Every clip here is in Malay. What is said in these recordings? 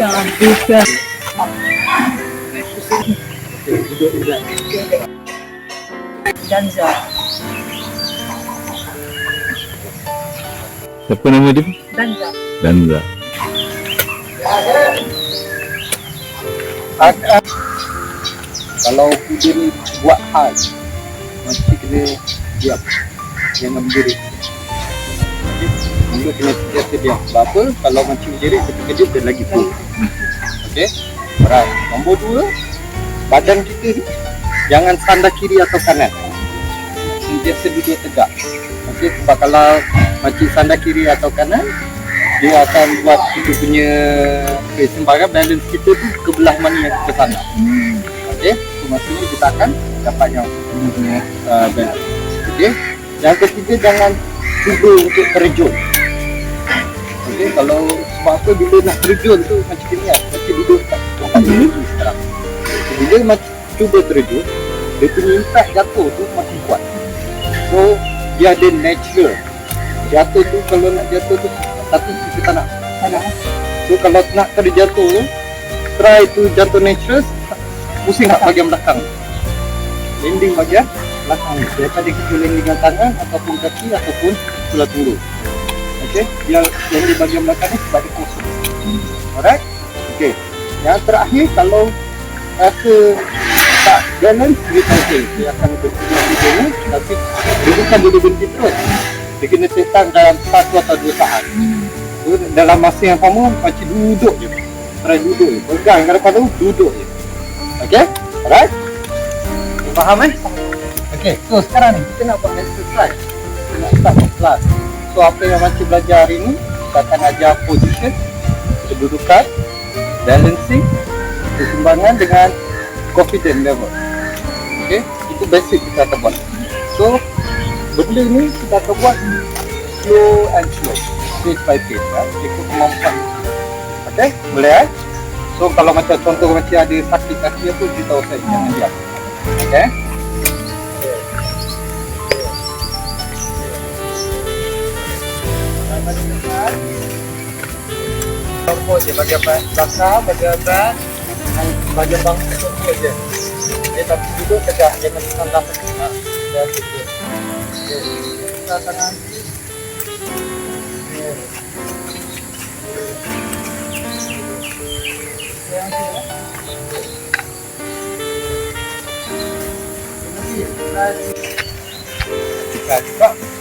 Duduk. Danza. Siapa nama dia? Danza. Danza. Agak kalau kuda ni buat hal mesti kena diam jangan menjerit Mula kena sentiasa diam Sebab apa? Kalau macam menjerit ketika dia dia lagi full Okay Alright. Nombor dua Badan kita ni Jangan sandar kiri atau kanan. Sentiasa duduk tegak. Okay Sebab kalau Macam sandar kiri atau kanan Dia akan buat kita punya Keseimbangan balance kita tu Ke belah mana yang kita sandar. Okay So maksudnya kita akan Dapat yang punya uh, balance. Okay Yang ketiga jangan Cuba untuk terjun Okay Kalau Sebab apa bila nak terjun tu Macam ni kan Macam duduk kat tempat ini sekarang. Bila macam cuba terjun Dia punya impact jatuh tu makin kuat. So Dia ada natural. Jatuh tu kalau nak jatuh tu Satu kita tak nak. Tak nak So kalau nak terjatuh tu Try tu jatuh natural Pusing kat bahagian belakang. Landing bahagian belakang. Daripada kita landing dengan tangan Ataupun kaki Ataupun tulang tunggu Okay Yang landing bahagian belakang ni sebab dia kosong. Alright? Okay Yang terakhir kalau Rasa tak balance Dia okay Dia akan berhenti dulu Tapi Dia bukan boleh berhenti terus. Dia kena setang dalam satu atau dua saat. So, dalam masa yang sama macam duduk je. Try duduk je. Pegang kat depan tu duduk je. Okay alright? Faham eh? Okay so sekarang ni kita nak buat exercise. Kita nak start class so apa yang macam belajar hari ni? Kita akan ajar position kedudukan balancing keseimbangan dengan confident level. Okay itu basic kita akan buat. So benda ni kita akan buat slow and slow pace by pace ya. ikut kemampuan. Okay boleh eh? So kalau macam contoh macam ada sakit kaki apa beritahu saya jangan diam. Okay Nombor je bagian belakang, bagian atas dan bagian bangsa tu je. Eh, tapi duduk tegak, jangan sandar. Ha, dah duduk. Okay. Kita tangan Buka juga. Nah,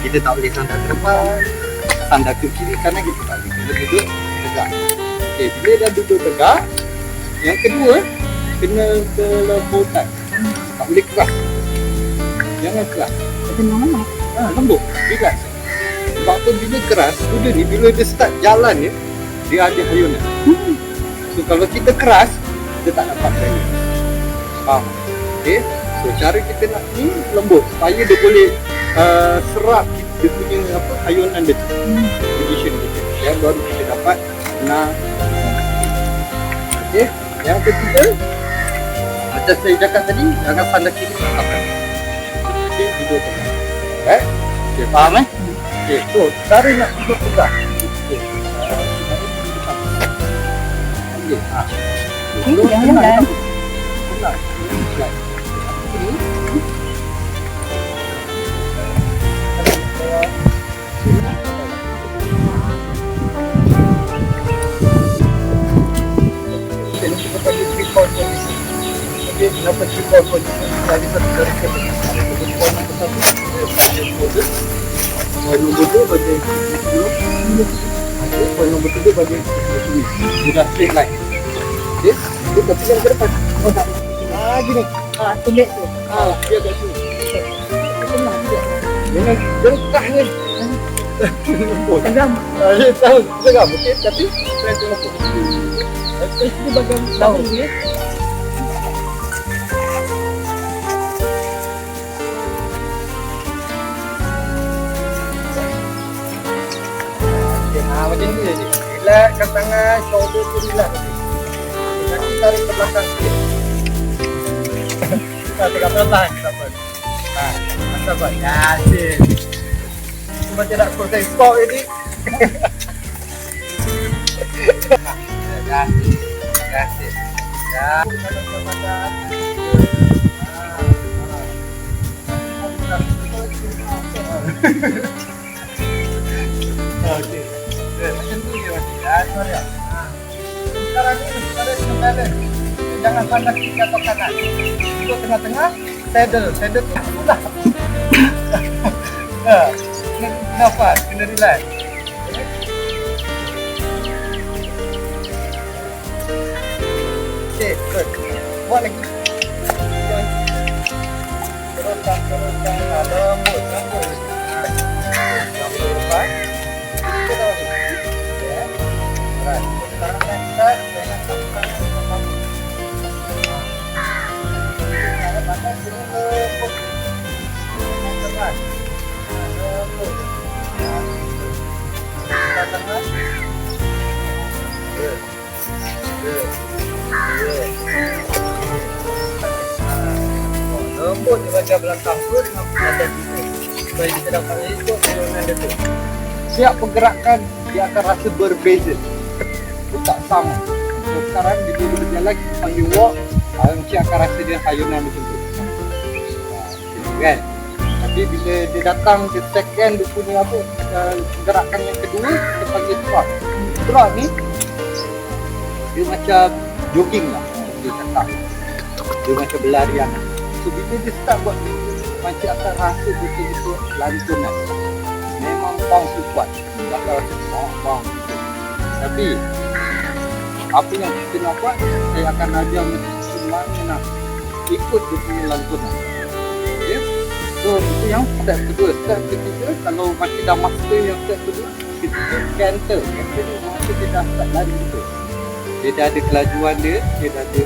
Kita tak boleh sandar ke depan Sandar ke kiri kanan kita tak boleh Kena duduk tegak Okey, bila dah duduk tegak Yang kedua Kena kelembutan Tak boleh keras Jangan keras Macam mana? ha, lembut, relax. Sebab tu bila keras, kuda ni bila dia start jalan ni, dia ada hayunan. Hmm. So kalau kita keras, dia tak dapat balance. Faham? Okay? So cara kita nak ni lembut supaya dia boleh uh, serap dia punya apa hayunan dia tu. Position kita. Yang baru kita dapat nak Okay? Yang ketiga, macam saya cakap tadi, jangan sandar kiri sampai. Okay, duduk tegak. Eh? Okay, faham eh? Okay, so cara nak duduk tegak. Okay. Okay, ha. Hmm, So, jangan Point nombor dua bagian dulu. Okey, point nombor tiga bagian sini. Dia dah straight line. Okey, dia tak pegang ke depan. Oh tak. Ah, gini. Ah, tulis tu. Ah, dia kat sini. Jangan jengkah ni. Oh, Tegang. Ah, dia tahu. Jangan, okey, tapi saya tengok. Especially bagian belakang ni. Okay, macam ni je. Relax kat tangan, shoulder tu relax. Okay. tarik ke belakang sikit. Kita tekan pelan tak apa. Ha, mantap buat. Ya, asyik. Cuma tidak kau saya stop ini. Ya, asyik. Ya, asyik. Ya, kita Masih. Ya. Ha. Sekarang ni mesti ada yang balance. Jangan pandang kiri atau kanan. Untuk tengah-tengah, saddle. Saddle tu pula. Ha. Kena nafas, kena relax. Okey, good. Buat lagi. Je bahagian belakang tu dengan badan kita. Supaya kita dapat ikut turunan dia tu. Setiap pergerakan dia akan rasa berbeza. Dia tak sama. So, sekarang dia dulu berjalan kita panggil walk uh, mesti akan rasa dia hayunan macam tu. Ah, kan? Tapi bila dia datang dia second dia punya apa uh, gerakan yang kedua kita panggil trot trot ni dia macam jogging lah dia cakap. Dia macam berlarian so bila dia start buat ni macam akan rasa betul-betul lantunan memang bounce tu kuat bakal rasa bang bang. Tapi apa yang kita nak buat saya akan ajar mana nak ikut dia punya lantunan okay? so itu yang step kedua. Step ketiga kalau masih dah master yang step kedua kita canter. Canter ni masa dia dah start lari betul. Dia dah ada kelajuan dia dia dah ada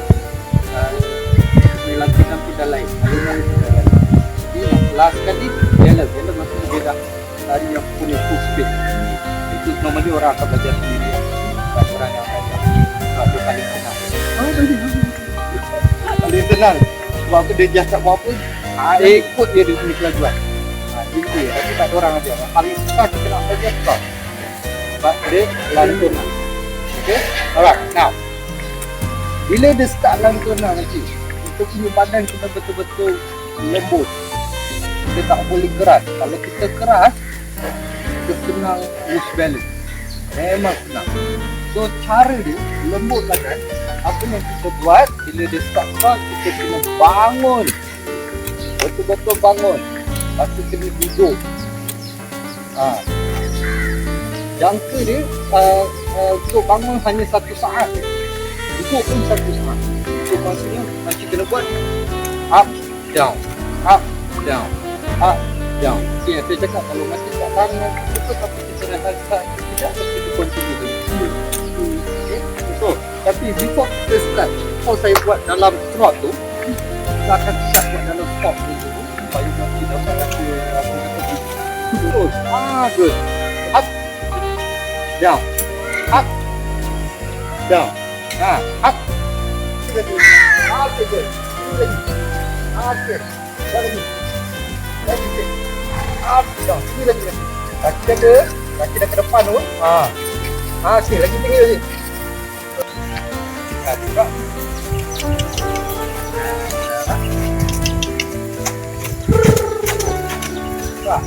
dah lari yang punya full speed. Itu normally orang akan belajar sendiri. Orang yang belajar sebab dia paling senang. Paling senang. Sebab tu dia just tak buat apa. Ah, ikut dia dia punya kelajuan. Ha, itu ya tapi tak ada orang ajar. Yang paling susah kita nak belajar sebab. Sebab dia lari tunang okay? Alright now. Bila dia start lari tunang nanti kita punya badan kena betul-betul lembut. Kita tak boleh keras. Kalau kita keras kita senang lose balance. Memang senang. So cara dia lembut badan apa yang kita buat bila dia start start kita kena bangun. Betul-betul bangun. Lepas tu kena duduk ha. jangka dia uh, uh, untuk bangun hanya satu saat. Duduk pun satu saat maksudnya? Macam kena buat. Up down. Up. Down. Up. Down. Okay, saya cakap kalau masih tak bangun betul tapi kita dah start tidak mesti kita continue dulu okay? so tapi before kita start kalau saya buat dalam trot tu kita akan start buat dalam stop tu dulu supaya nanti dapat rasa apa kata terus ah good up. Down. Up. Down. Ah up Kaki dah ke, kaki dah ke depan tu. Ah. Ah, okay. Lagi tinggi lagi. Ah, buka.